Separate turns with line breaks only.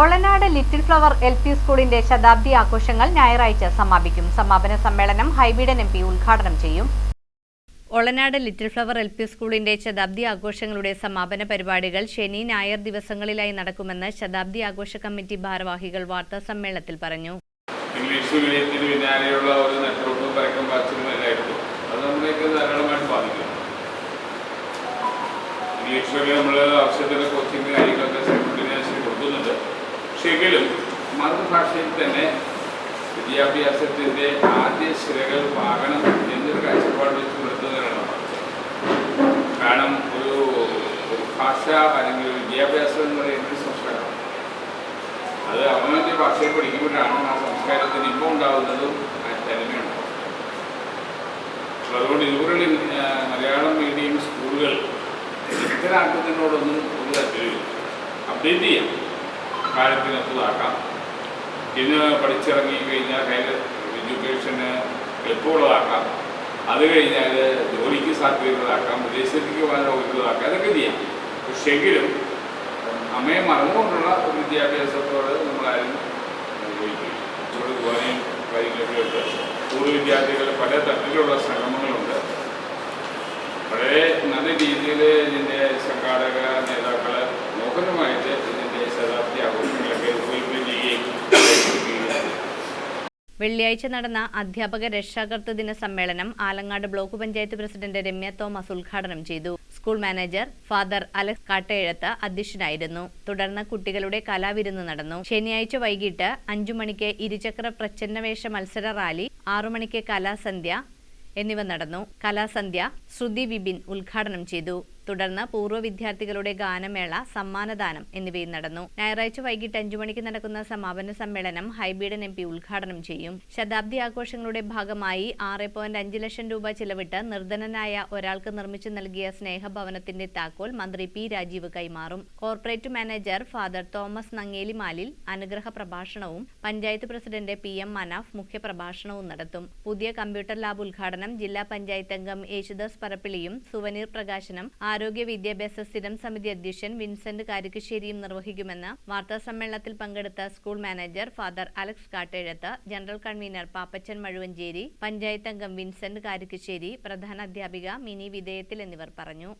Olanad Little Flower L P സ്കൂളിന്റെ ശതാബ്ദി ആഘോഷങ്ങൾ ഞായറാഴ്ച സമാപിക്കും. സമാപന സമ്മേളനം ഹൈബീഡൻ എം പി ഉദ്ഘാടനം ചെയ്യും. Olanad Little Flower L P സ്കൂളിന്റെ ശതാബ്ദി ആഘോഷങ്ങളുടെ സമാപന പരിപാടികൾ ശനി ഞായർ ദിവസങ്ങളിലായി നടക്കുമെന്ന് ശതാബ്ദി ആഘോഷ കമ്മിറ്റി ഭാരവാഹികൾ വാർത്താ സമ്മേളനത്തിൽ പറഞ്ഞു.
ഇംഗ്ലീഷ് മീഡിയത്തിന് പിന്നാലെയുള്ള ഒരു നെറ്റ്വർക്കും പരക്കം പാച്ചിലും എല്ലായിരുന്നു അത് നമ്മളേക്ക് ധാരാളമായിട്ട് ബാധിക്കും. ഇംഗ്ലീഷിലൊക്കെ നമ്മൾ ആവശ്യത്തിന് കോച്ചിങ് കാര്യങ്ങളൊക്കെ കൊടുക്കുന്നുണ്ട്. പക്ഷേ എങ്കിലും മാതൃഭാഷയിൽ തന്നെ വിദ്യാഭ്യാസത്തിന്റെ ആദ്യ ശിലകൾ പാകണം എന്നൊരു കാഴ്ചപ്പാട് വെച്ച് പുലർത്തുന്നതിനാണ് കാരണം ഒരു ഭാഷ അല്ലെങ്കിൽ വിദ്യാഭ്യാസം എന്ന് പറയുന്ന ഒരു സംസ്കാരമാണ് അത് അവനവന്റെ ഭാഷയെ പഠിക്കുമ്പോഴാണ് ആ സംസ്കാരത്തിന് ഇപ്പം ഉണ്ടാകുന്നതും ആ തനിമയുണ്ടാവും അതുകൊണ്ട് ഇതുപോലെ മലയാളം മീഡിയം സ്കൂളുകൾ ഇത്തരാക്കുന്നതിനോടൊന്നും ഒരു താല്പര്യമില്ല അപ്ഡേറ്റ് ചെയ്യാം. കാലത്തിനൊത്തതാക്കാം ഇന്ന് പഠിച്ചിറങ്ങി കഴിഞ്ഞാൽ ഹയർ എഡ്യൂക്കേഷന് എളുപ്പമുള്ളതാക്കാം അത് കഴിഞ്ഞാൽ ജോലിക്ക് സാധ്യതയുള്ളതാക്കാം വിദേശത്തേക്ക് പോകാൻ യോഗ്യതകളാക്കാം അതൊക്കെ ചെയ്യാം. പക്ഷെങ്കിലും അമ്മയെ മറന്നുകൊണ്ടുള്ള ഒരു വിദ്യാഭ്യാസത്തോട് നമ്മളാരും ഉപയോഗിക്കില്ല കുറച്ചുകൂടി കാര്യങ്ങളൊക്കെ ഉണ്ട് സ്കൂൾ വിദ്യാർത്ഥികൾ പല തരത്തിലുള്ള ശ്രമങ്ങളുണ്ട്. വളരെ നല്ല രീതിയിൽ ഇതിന്റെ സംഘാടക നേതാക്കൾ നോക്കുന്നതുമായിട്ട്
വെള്ളിയാഴ്ച നടന്ന അധ്യാപക രക്ഷാകർത്തൃ ദിന സമ്മേളനം ആലങ്ങാട് ബ്ലോക്ക് പഞ്ചായത്ത് പ്രസിഡന്റ് രമ്യ തോമസ് ഉദ്ഘാടനം ചെയ്തു. School manager father Alex Kattayezhuth അധ്യക്ഷനായിരുന്നു. തുടർന്ന് കുട്ടികളുടെ കലാവിരുന്ന് നടന്നു. ശനിയാഴ്ച വൈകിട്ട് അഞ്ചു മണിക്ക് ഇരുചക്ര പ്രച്ഛന്നവേഷ മത്സര റാലി ആറു മണിക്ക് കലാസന്ധ്യ എന്നിവ നടന്നു. കലാസന്ധ്യ ശ്രുതി വിപിൻ ഉദ്ഘാടനം ചെയ്തു. തുടർന്ന് പൂർവ വിദ്യാർത്ഥികളുടെ ഗാനമേള സമ്മാനദാനം എന്നിവയും നടന്നു. ഞായറാഴ്ച വൈകിട്ട് അഞ്ചു മണിക്ക് നടക്കുന്ന സമാപന സമ്മേളനം ഹൈബീഡൻ എം പി ഉദ്ഘാടനം ചെയ്യും. ശതാബ്ദി ആഘോഷങ്ങളുടെ ഭാഗമായി ആറ് പോയിന്റ് അഞ്ച് ലക്ഷം രൂപ ചിലവിട്ട് നിർധനനായ ഒരാൾക്ക് നിർമ്മിച്ചു നൽകിയ സ്നേഹഭവനത്തിന്റെ താക്കോൽ മന്ത്രി പി രാജീവ് കൈമാറും. കോർപ്പറേറ്റ് മാനേജർ ഫാദർ തോമസ് നങ്ങേലിമാലിൽ അനുഗ്രഹ പ്രഭാഷണവും panchayat president P M Manaf മുഖ്യപ്രഭാഷണവും നടത്തും. പുതിയ കമ്പ്യൂട്ടർ ലാബ് ഉദ്ഘാടനം ജില്ലാ പഞ്ചായത്ത് അംഗം യേശുദാസ് പറപ്പിളിയും സുവനീർ പ്രകാശനം ആരോഗ്യ വിദ്യാഭ്യാസ സ്ഥിരം സമിതി അധ്യക്ഷൻ വിൻസെന്റ് കാരിക്കശ്ശേരിയും നിർവഹിക്കുമെന്ന് വാർത്താസമ്മേളനത്തിൽ പങ്കെടുത്ത school manager father Alex Kattezhuth general convener Pappachan Mazhuvancheri panchayat അംഗം വിൻസെന്റ് കാരിക്കശ്ശേരി പ്രധാന അധ്യാപിക മിനി വിധേയത്തിൽ എന്നിവർ പറഞ്ഞു.